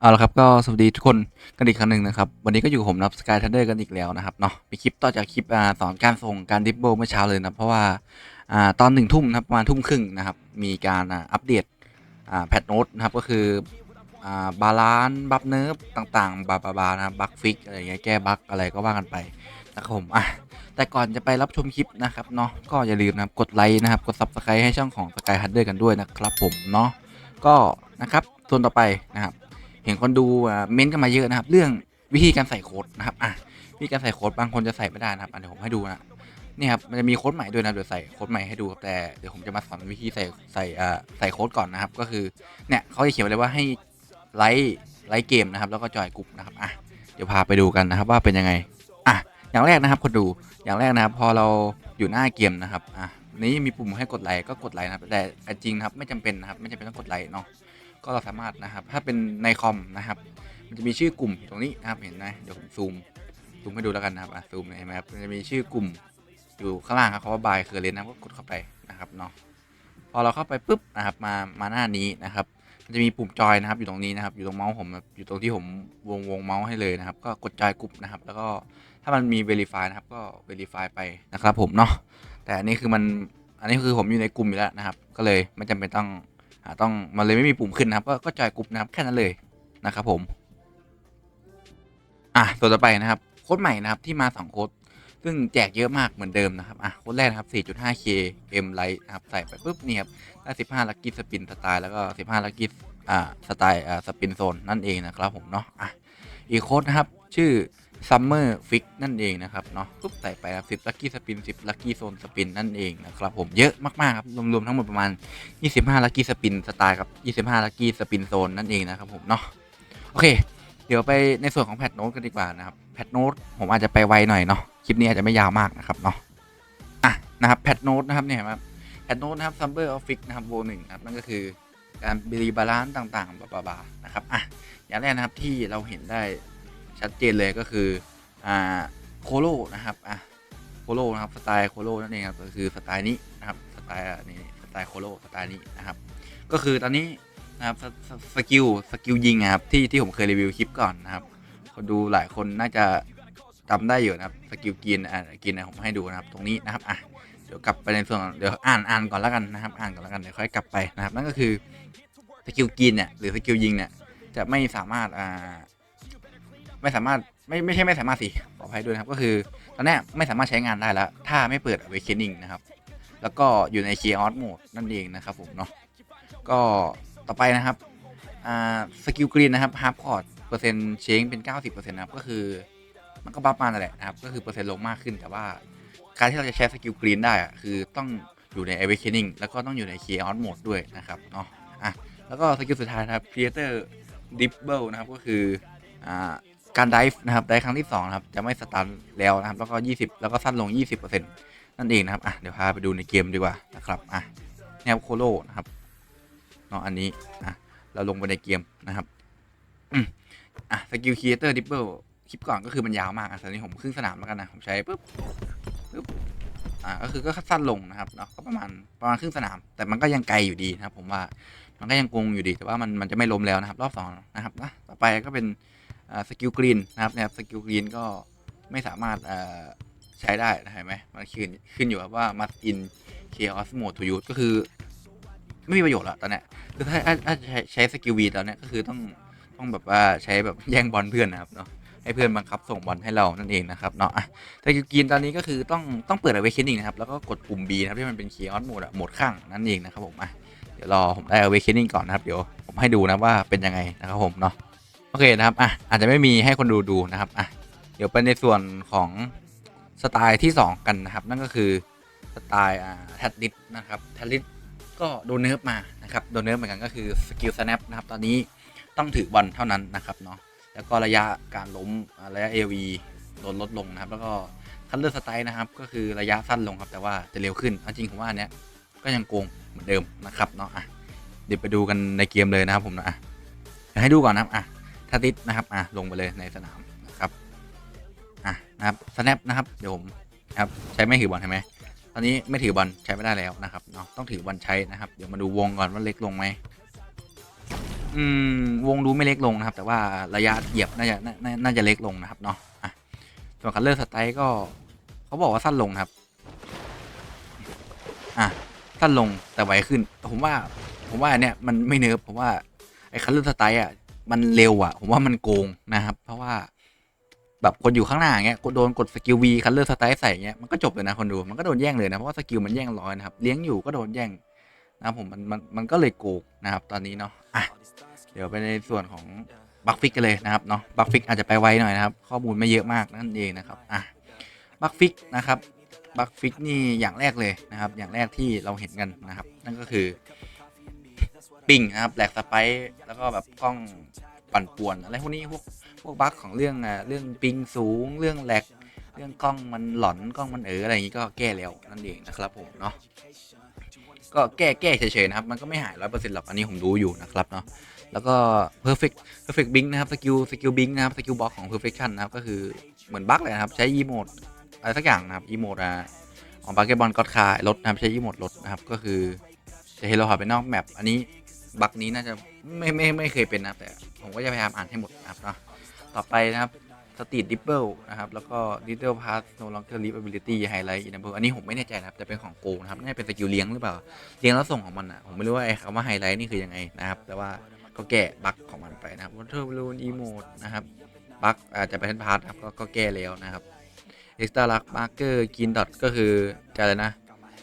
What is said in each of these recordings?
เอาละครับก็สวัสดีทุกคนกันอีกครั้งหนึ่งนะครับ วันนี้ก็อยู่ผมนับสกายทันเดอร์กันอีกแล้วนะครับเนาะมีคลิปต่อจากคลิปอ่าสอนการส่งการดิฟโบเมื่อเช้าเลยนะเพราะว่าอ่าตอนหนึ่งทุ่มนะครับประมาณทุ่มครึ่งนะครับ มีการอ่าอัปเดตอ่าแพทโนตนะครับก็คืออ่าบาลานซ์บัฟเนิร์ฟต่างๆ บาบาบานะครับบัคฟิกอะไรอย่างเงี้ยแก้บัคอะไรก็ว่ากันไปนะครับผมอะแต่ก่อนจะไปรับชมคลิปนะครับเนาะก็อย่าลืมนะครับกดไลค์นะครับกดซับสไครต์ให้ช่องของสกายทันเดอร์กันด้วยนะครับผมเนาะก็นะครับส่วนต่อไปนะครับ เห็นคนดูอ่าเม้นต์กันมาเยอะนะครับ เรื่องวิธีการใส่โค้ดนะครับอะวิธีการใส่โค้ดบางคนจะใส่ไม่ได้นะครับเดี๋ยวผมให้ดูนะนี่ครับมันจะมีโค้ดใหม่ด้วยนะเดี๋ยวใส่โค้ดใหม่ให้ดูครับแต่เดี๋ยวผมจะมาสอนวิธีใส่ใส่อ่าใส่โค้ดก่อนนะครับ ก็คือเนี่ยเขาจะเขียนไว้เลยว่าให้ไลค์ไลค์เกมนะครับ แล้วก็จอยกลุ่มนะครับอะเดี๋ยวพาไปดูกันนะครับว่าเป็นยังไงอะอย่างแรกนะครับคนดูอย่างแรกนะครับ พอเราอยู่หน้าเกมนะครับอะนี้มีปุ่มให้กดไลค์ก็กดไลค์นะครับแต่จริงนะครับไม่จำเป็นนะครับไม่จำเป็นต้องกดไลค์เนาะ ก็เราสามารถนะครับ ถ้าเป็นในคอมนะครับ มันจะมีชื่อกลุ่มตรงนี้นะครับเห็นไหมเดี๋ยวผมซูมซูมให้ดูแล้วกันนะครับอะซูมเห็นไหมครับมันจะมีชื่อกลุ่มอยู่ข้างล่างครับคำว่าบายเคอเรนนะก็กดเข้าไปนะครับเนาะพอเราเข้าไปปุ๊บนะครับมามาหน้านี้นะครับ มันจะมีปุ่มจอยนะครับอยู่ตรงนี้นะครับ อยู่ตรงเมาส์ผมอยู่ตรงที่ผมวงวงเมาส์ให้เลยนะครับ ก็กดจอยกลุ่มนะครับ แล้วก็ถ้ามันมี Verify นะครับก็ Verify ไปนะครับผมเนาะแต่อันนี้คือมันอันนี้คือผมอยู่ในกลุ่มอยู่แล้วนะครับ ก็เลยไม่จำเป็นต้อง ต้องมันเลยไม่มีปุ่มขึ้นนะครับ ก็ก็จอยกรุ๊ปนะครับแค่นั้นเลยนะครับผม อะตัวต่อไปนะครับโค้ดใหม่นะครับที่มาสองโค้ดซึ่งแจกเยอะมากเหมือนเดิมนะครับ อะโค้ดแรกนะครับ 4.5k m light นะครับ ใส่ไปปุ๊บนี่ครับได้15 lucky spin สไตล์แล้วก็ 15 lucky อ่าสไตล์อ่าสปินโซนนั่นเองนะครับผมเนาะ อะอีกโค้ดนะครับ ชื่อ Summer Fix นั่นเองนะครับเนาะปุ๊บใส่ไปครับ10 lucky spin 10 lucky zone spin นั่นเองนะครับผมเยอะมากๆครับรวมๆทั้งหมดประมาณ 25 lucky spin สไตล์ครับ25 lucky spin zone นั่นเองนะครับผมเนาะโอเค เดี๋ยวไปในส่วนของแพทโน้ตกันดีกว่านะครับแพทโน้ตผมอาจจะไปไวหน่อยเนาะคลิปนี้อาจจะไม่ยาวมากนะครับเนาะอะนะครับแพทโน้ตนะครับเนี่ยครับแพทโน้ตนะครับ Summer of Fix นะครับโวหนึ่งนะครับนั่นก็คือการบรีบาลานซ์ต่างๆบาบาๆนะครับอะอย่างแรกนะครับที่เราเห็นได้ ชัดเจนเลยก็คืออ่าโคโลนะครับอะโคโลนะครับสไตล์โคโลนั่นเองครับก็คือสไตล์นี้นะครับสไตล์อะนี่สไตล์โคโลสไตล์นี้นะครับ ก็คือตอนนี้นะครับสสสกิลสกิลยิงอะครับที่ที่ผมเคยรีวิวคลิปก่อนนะครับคนดูหลายคนน่าจะจำได้อยู่นะครับสกิลกินอ่ากินนะผมให้ดูนะครับตรงนี้นะครับอะเดี๋ยวกลับไปในส่วนเดี๋ยวอ่านอ่านก่อนแล้วกันนะครับ อ่านก่อนแล้วกันเดี๋ยวค่อยกลับไปนะครับ นั่นก็คือสกิลกินเนี่ยหรือสกิลยิงเนี่ยจะไม่สามารถอ่า ไม่สามารถไม่ไม่ใช่ไม่สามารถสิขออภัยด้วยนะครับก็คือตอนนี้ไม่สามารถใช้งานได้แล้ว ถ้าไม่เปิด awakening นะครับ แล้วก็อยู่ใน chaos mode นั่นเองนะครับผมเนาะก็ต่อไปนะครับอ่าสกิลกรีนนะครับฮาร์ปคอร์ดเปอร์เซ็นต์เชงเป็น 90%นะครับก็คือมันก็บัฟมานั่นแหละนะครับก็คือเปอร์เซ็นต์ลงมากขึ้นแต่ว่าการที่เราจะใช้สกิลกรีนได้คือต้องอยู่ใน Awakening แล้วก็ต้องอยู่ใน Chaos Mode ด้วยนะครับเนาะอะแล้วก็สกิลสุดท้ายนะครับ Creator Dribble นะครับก็คืออ่า การดิฟนะครับได้ครั้งที่2นะครับจะไม่สตันแล้วนะครับแล้วก็ 20 แล้วก็สั้นลง 20%นั่นเองนะครับอะเดี๋ยวพาไปดูในเกมดีกว่านะครับอะแนวโคโลนะครับเนาะอันนี้อะเราลงไปในเกมนะครับอะสกิลครีเอเตอร์ดิปเปิลคลิปก่อนก็คือมันยาวมากอะตอนนี้ผมครึ่งสนามแล้วกันนะผมใช้ปุ๊บปุ๊บอะก็คือก็สั้นลงนะครับเนาะก็ประมาณประมาณครึ่งสนาม แต่มันก็ยังไกลอยู่ดีนะครับ ผมว่ามันก็ยังกงอยู่ดีแต่ว่ามันมันจะไม่ล้มแล้วนะครับ รอบสองนะครับนะต่อไปก็เป็น สกิลกรีนนะครับนะครับสกิลกรีนก็ไม่สามารถใช้ได้นะเห็นไหมมันขึ้นขึ้นอยู่กับว่า must in chaos mode to use ก็คือ ไม่มีประโยชน์ละตอนนี้คือถ้าถ้าใช้ใช้สกิลวีตอนนี้ก็คือต้องต้องแบบว่าใช้แบบแย่งบอลเพื่อนนะครับเนาะให้เพื่อนบังคับส่งบอลให้เรานั่นเองนะครับเนาะอ่สกิลกรีนตอนนี้ก็คือต้องต้องเปิดเอาไว้เคนนิ่งนะครับแล้วก็กดปุ่ม B นะครับที่มันเป็นคีย์ออสโหมดอะโหมดข้างนั่นเองนะครับผมอะเดี๋ยวรอผมได้เอาไว้เคนนิ่งก่อนนะครับเดี๋ยวผมให้ดูนะว่าเป็นยังไงนะครับผมเนาะ โอเคนะครับอะอาจจะไม่มีให้คนดูดูนะครับอะเดี๋ยวไปในส่วนของสไตล์ที่สองกันนะครับ นั่นก็คือสไตล์อ่าแทดดิสนะครับแทดดิสก็โดนเนิร์ฟมานะครับโดนเนิร์ฟเหมือนกันก็คือสกิลสแนปนะครับตอนนี้ต้องถือบอลเท่านั้นนะครับเนาะแล้วก็ระยะการล้มระยะ AV โดนลดลงนะครับ แล้วก็คันเลอร์สไตล์นะครับ ก็คือระยะสั้นลงครับแต่ว่าจะเร็วขึ้นเอาจริงผมว่าอันเนี้ยก็ยังโกงเหมือนเดิมนะครับเนาะอะเดี๋ยวไปดูกันในเกมเลยนะครับผมนะอะเดี๋ยวให้ดูก่อนนะครับอะ ถ้าติดนะครับอะลงไปเลยในสนามนะครับอะนะครับสแนปนะครับเดี๋ยวผมนะครับใช้ไม่ถือบอลใช่ไหมตอนนี้ไม่ถือบอลใช้ไม่ได้แล้วนะครับเนาะต้องถือบอลใช้นะครับเดี๋ยวมาดูวงก่อนว่าเล็กลงไหมอืมวงดูไม่เล็กลงนะครับ แต่ว่าระยะเหยียบน่าจะน่าน่าน่าจะเล็กลงนะครับเนาะอะส่วนคัลเลอร์สไตล์ก็เขาบอกว่าสั้นลงครับอะสั้นลงแต่ไวขึ้นแต่ผมว่า ผมว่าเนี่ยมันไม่เนิร์ฟผมว่าไอ้คัลเลอร์สไตล์อะ มันเร็วอะ ผมว่ามันโกงนะครับ เพราะว่าแบบคนอยู่ข้างหน้าอย่างเงี้ยกดโดนกดสกิลวีคัลเลอร์สไตล์ใส่เงี้ยมันก็จบเลยนะคนดูมันก็โดนแย่งเลยนะเพราะว่าสกิลมันแย่งร้อยนะครับเลี้ยงอยู่ก็โดนแย่งนะครับผมมันมันมันก็เลยโกงนะครับ ตอนนี้เนาะอะเดี๋ยวไปในส่วนของบัคฟิกกันเลยนะครับเนาะบัคฟิกอาจจะไปไวหน่อยนะครับ ข้อมูลไม่เยอะมากนั่นเองนะครับอะบัคฟิกนะครับบัคฟิกนี่อย่างแรกเลยนะครับ อย่างแรกที่เราเห็นกันนะครับ นั่นก็คือ ปิงนะครับแหลกสไปร์แล้วก็แบบกล้องปั่นป่วนอะไรพวกนี้พวกพวกบั๊กของเรื่องอ่าเรื่องปิงสูง เรื่องแหลกเรื่องกล้องมันหลอนกล้องมันเอออะไรอย่างนี้ก็แก้แล้วนั่นเองนะครับผมเนาะก็แก้แก้เฉยๆนะครับ มันก็ไม่หายร้อยเปอร์เซ็นต์หรอกอันนี้ผมรู้อยู่นะครับเนาะแล้วก็ perfect perfect bing นะครับสกิลสกิลบิงนะครับสกิลบล็อกของ perfection นะครับก็คือเหมือนบั๊กเลยนะครับ ใช้ e โ o ดอะไรสักอย่างนะครับ e โ o ดอ่าของบาเกบอลก็คายลดนะครับใช้ e โ o ดลดนะครับก็คือจะเฮโลฮอตไปนอกแมปอันนี้ บักนี้น่าจะไม่ไม่ไม่เคยเป็นนะแต่ผมก็จะพยายามอ่านให้หมดนะครับเนาะต่อไปนะครับสต e ี d ดิปเปิลนะครับ แล้วก็ Little Pass No Longer Leave Ability Highlight Enable อันนี้ผมไม่แน่ใจนะครับ แต่เป็นของโกนะครับ น่าจะเป็นสกิลเลี้ยงหรือเปล่า เลี้ยงแล้วส่งของมันอะ ผมไม่รู้ว่าไอ้คำว่าไฮไลท์นี่คือยังไงนะครับ แต่ว่าก็แก้บั๊กของมันไปนะครับ Water Balloon Emote นะครับ บั๊กอาจจะเป็นพาร์ทครับก็ก็แก้แล้วนะครับ Extra Luck Marker Green Dot ก็คือจะอะไรนะ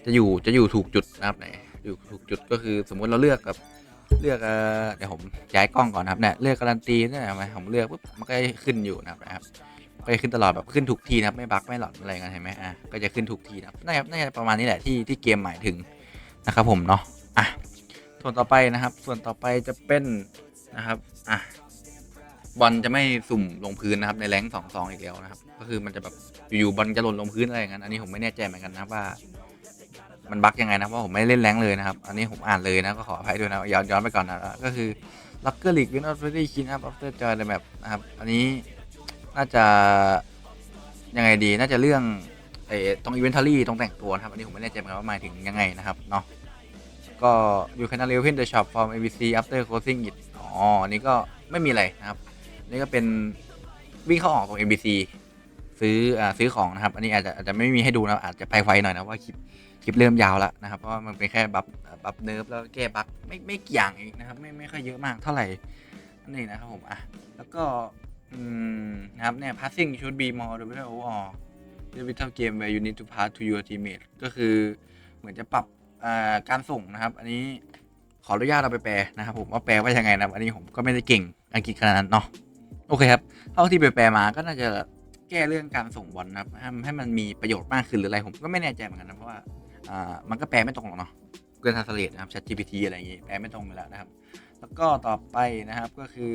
จะอยู่จะอยู่ถูกจุดนะครับไหนอยู่ถูกจุดก็คือสมมติเราเลือกกับ เลือกเอ่อเดี๋ยวผมย้ายกล้องก่อนนะครับเนี่ยเลือกการันตีนี่ยทำไมผมเลือกปุ๊บมันก็จะขึ้นอยู่นะครับนะครับก็จะขึ้นตลอดแบบขึ้นถูกทีนะครับไม่บั๊กไม่หลอนอะไรกันเห็นไหมอะก็จะขึ้นถูกทีนะครับน่าจะน่าจะประมาณนี้แหละที่ที่เกมหมายถึงนะครับผมเนาะอะส่วนต่อไปนะครับ ส่วนต่อไปจะเป็นนะครับอะบอลจะไม่สุ่มลงพื้นนะครับในแรงสองสองอีกแล้วนะครับ ก็คือมันจะแบบอยู่ๆบอลจะหล่นลงพื้นอะไรอย่างนั้นอันนี้ผมไม่แน่ใจเหมือนกันนะว่า มันบั๊กยังไงนะเพราะผมไม่เล่นแรงเลยนะครับ อันนี้ผมอ่านเลยนะก็ขออภัยด้วยนะย้อนย้อนไปก่อนนะก็คือ Locker League Win Not Ready Clean Up After Joy the Map นะครับอันนี้น่าจะยังไงดีน่าจะเรื่องไอ้ตรง Inventory ตรงแต่งตัวนะครับอันนี้ผมไม่แน่ใจเหมือนกันว่าหมายถึงยังไงนะครับเนาะก็ You can open the shop from ABC after closing it อ๋ออันนี้ก็ไม่มีอะไรนะครับนี่ก็เป็นวิ่งเข้าออกตรง ABC ซื้ออ่าซื้อของนะครับ อันนี้อาจจะอาจจะไม่มีให้ดูนะอาจจะไปไวหน่อยนะว่าคลิปคลิปเริ่มยาวแล้วนะครับ เพราะมันเป็นแค่บัฟบัฟเนิร์ฟแล้วแก้บัฟไม่ไม่กี่อย่างเองนะครับ ไม่ไม่ค่อยเยอะมากเท่าไหร่นั่นเองนะครับผมอะแล้วก็อืมนะครับเนี่ย passing should be more the better overall the vital game where you need to pass to your teammate ก็คือเหมือนจะปรับอ่าการส่งนะครับ อันนี้ขออนุญาตเราไปแปลนะครับ ผมว่าแปลว่ายังไงนะครับ อันนี้ผมก็ไม่ได้เก่งอังกฤษขนาดนั้นเนาะโอเคครับเท่าที่ไปแปลมาก็น่าจะ แก้เรื่องการส่งบอลนะครับให้ให้มันมีประโยชน์มากขึ้นหรืออะไรผมก็ไม่แน่ใจเหมือนกันนะเพราะว่าอ่ามันก็แปลไม่ตรงหรอกเนาะ Google Translate นะครับ ChatGPT อะไรอย่างงี้แปลไม่ตรงอยู่แล้วนะครับ แล้วก็ต่อไปนะครับก็คือ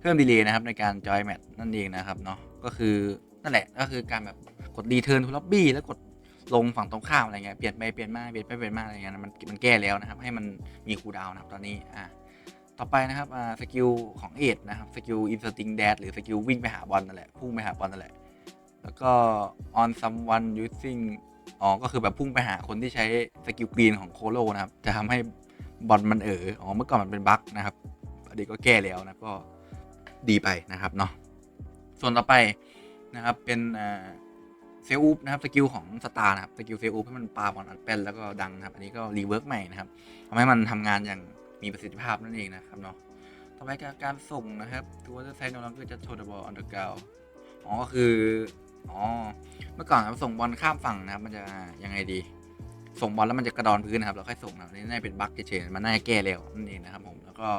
เพิ่มดีเลย์นะครับในการ join match นั่นเองนะครับเนาะก็คือนั่นแหละก็คือการแบบกด return to lobby แล้วกดลงฝั่งตรงข้ามอะไรเงี้ยเปลี่ยนไปเปลี่ยนมาเปลี่ยนไปเปลี่ยนมาอะไรเงี้ยมันมันแก้แล้วนะครับ ให้มันมีคูลดาวน์นะครับตอนนี้อ่าต่อไปนะครับอ่าสกิลของเอทนะครับสกิล instinct dash หรือสกิลวิ่งไปหาบอลนั่นแหละพุ่งไปหาบอลนั่นแหละ แล้วก็ on someone using อ๋อ ก็คือแบบพุ่งไปหาคนที่ใช้สกิลกรีนของโคโลนะครับ จะทำให้บอลมันเอออ๋อ เมื่อก่อนมันเป็นบั๊กนะครับอันนี้ก็แก้แล้วนะ ก็ดีไปนะครับเนาะ ส่วนต่อไปนะครับ เป็นเซลอูปนะครับ สกิลของสตาร์นะครับ สกิลเซลอูปให้มันปาบอลอัดเป็นแล้วก็ดังนะครับ อันนี้ก็รีเวิร์กใหม่นะครับทำให้มันทำงานอย่างมีประสิทธิภาพนั่นเองนะครับเนาะ ต่อไปการการส่งนะครับ ตัวจะใช้โนลังก็จะโชว์บอลอันเดอร์กราวอ๋อ ก็คือ อ๋อ เมื่อก่อนครับส่งบอลข้ามฝั่งนะครับ มันจะยังไงดี ส่งบอลแล้วมันจะกระดอนพื้นนะครับแล้วค่อยส่งนะครับนี่น่าเป็นบั๊กเฉยๆมันน่าแก้แล้วนั่นเองนะครับผมแล้วก็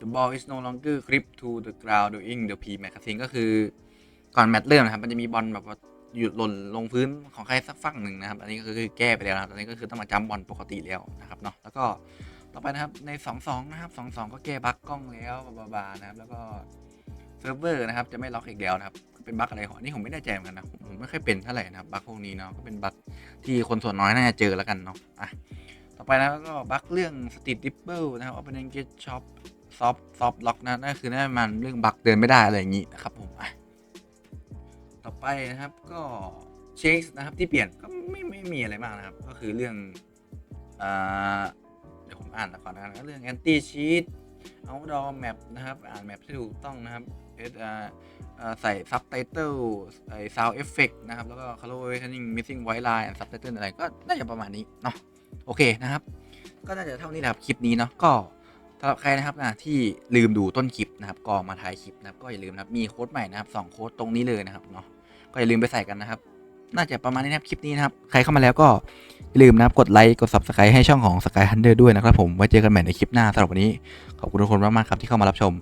the ball is no longer grip to the ground during the pre match cutscene ก็คือก่อนแมตช์เริ่มนะครับ มันจะมีบอลแบบว่าหยุดหล่นลงพื้นของใครสักฝั่งหนึ่งนะครับ อันนี้ก็คือแก้ไปแล้วนะครับตอนนี้ก็คือต้องมาจัมบอลปกติแล้วนะครับเนาะแล้วก็ต่อไปนะครับใน 2-2 นะครับ 2-2 ก็แก้บั๊กกล้องแล้วบาๆนะครับแล้วก็เซิร์ฟเวอร์นะครับจะไม่ล็อกอีกแล้วนะครับ เป็นบั๊กอะไรของอันนี่ผมไม่แน่ใจเหมือนกันนะผมไม่ค่อยเป็นเท่าไหร่นะครับบั๊กพวกนี้เนาะก็เป็นบั๊กที่คนส่วนน้อยน่าจะเจอแล้วกันเนาะอะต่อไปนะก็บั๊กเรื่องสต e ี t ดิปเปิลนะครับ opening gate shop ซอฟซอฟล็อกนะนั่นคือนั่นมันเรื่องบั๊กเดินไม่ได้อะไรอย่างนี้นะครับผมอะต่อไปนะครับก็เช็คนะครับที่เปลี่ยนก็ไม่ไม่มีอะไรมากนะครับ ก็คือเรื่องอ่าเดี๋ยวผมอ่านก่อนนะครับเรื่อง anti cheat outdoor map นะครับ อ่านแมปที่ถูกต้องนะครับ เอสอ่าอ่าใส่ subtitle ใส่ sound effect นะครับ แล้วก็ color weighting missing white line and subtitle อะไรก็น่าจะประมาณนี้เนาะโอเคนะครับ ก็น่าจะเท่านี้แหละครับคลิปนี้เนาะก็สำหรับใครนะครับนะที่ลืมดูต้นคลิปนะครับก็มาถ่ายคลิปนะครับก็อย่าลืมนะครับมีโค้ดใหม่นะครับสองโค้ดตรงนี้เลยนะครับเนาะก็อย่าลืมไปใส่กันนะครับ น่าจะประมาณนี้นะครับคลิปนี้นะครับใครเข้ามาแล้วก็อย่าลืมนะครับกดไลค์กด subscribe ให้ช่องของ Sky Hunter ด้วยนะครับผมไว้เจอกันใหม่ในคลิปหน้าสำหรับวันนี้ขอบคุณทุกคนมากๆครับที่เข้ามารับชม